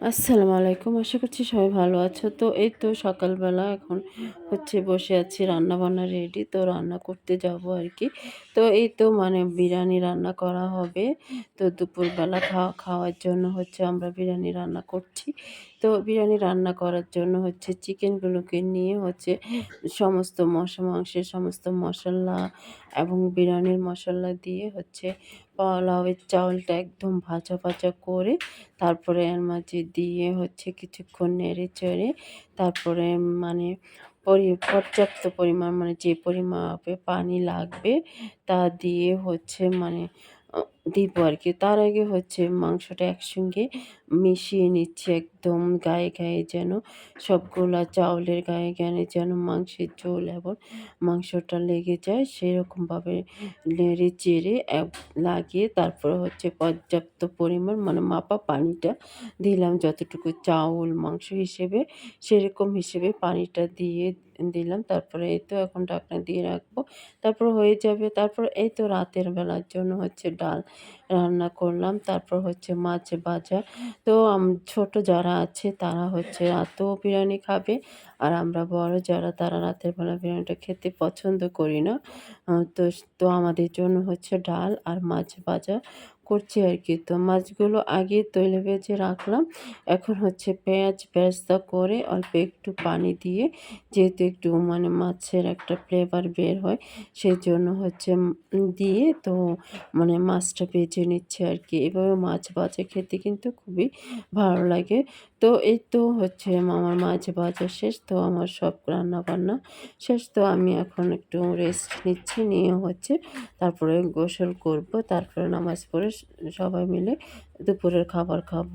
আসসালামু আলাইকুম। আশা করছি সবাই ভালো আছো। তো এই তো সকালবেলা এখন হচ্ছে বসে আছি রান্না বান্না রেডি তো রান্না করতে যাব আর কি তো এই তো মানে বিরিয়ানি রান্না করা হবে। তো দুপুরবেলা খাওয়া, খাওয়ার জন্য হচ্ছে আমরা বিরিয়ানি রান্না করছি। তো বিরিয়ানি রান্না করার জন্য হচ্ছে চিকেনগুলোকে নিয়ে হচ্ছে সমস্ত মশা, মাংসের সমস্ত মশলা এবং বিরিয়ানির মশলা দিয়ে হচ্ছে পোলাওয়ের চাউলটা একদম ভাজা ভাজা করে তারপরে এর মাঝে দিয়ে হচ্ছে কিছুক্ষণ নেড়ে চেড়ে তারপরে মানে পরি, পর্যাপ্ত পরিমাণ মানে যে পরিমাপে পানি লাগবে তা দিয়ে হচ্ছে মানে দিব আর কি তার আগে হচ্ছে মাংসটা একসঙ্গে মিশিয়ে নিচ্ছি একদম গায়ে গায়ে যেন সবগুলা চাউলের গায়ে গায়ে যেন মাংসের ঝোল এবং মাংসটা লেগে যায় সেরকমভাবে নেড়ে চেড়ে লাগিয়ে তারপর হচ্ছে পর্যাপ্ত পরিমাণ মানে মাপা পানিটা দিলাম। যতটুকু চাউল মাংস হিসেবে সেরকম হিসেবে পানিটা দিয়ে দিলাম। তারপরে এই তো এখন ঢাকনা দিয়ে রাখব। তারপর হয়ে যাবে। তারপর এই তো রাতের বেলার জন্য হচ্ছে ডাল। রান্না করলাম। তারপর হচ্ছে মাছ ভাজা। তো ছোট যারা আছে তারা হচ্ছে রাতেও বিরিয়ানি খাবে আর আমরা বড় যারা তারা রাতের বেলা বিরিয়ানিটা খেতে পছন্দ করি না। তো তো আমাদের জন্য হচ্ছে ডাল আর মাছ ভাজা করছি আর কি। তো মাছগুলো আগে তৈলে ভেজে রাখলাম। এখন হচ্ছে পেঁয়াজ বেরেস্তা করে অল্প একটু পানি দিয়ে যেহেতু একটু মানে মাছের একটা ফ্লেভার বের হয় সেই জন্য হচ্ছে দিয়ে তো মানে মাছটা ভেজে নিচ্ছে আর কি। এভাবে মাছ ভাজা খেতে কিন্তু খুবই ভালো লাগে। তো এই তো হচ্ছে আমার মাছ ভাজা শেষ, তো আমার সব রান্না বান্না শেষ। তো আমি এখন একটু রেস্ট নিচ্ছি, নিয়ে হচ্ছে তারপরে গোসল করব, তারপরে নামাজ পড়ে সবাই মিলে দুপুরের খাবার খাব।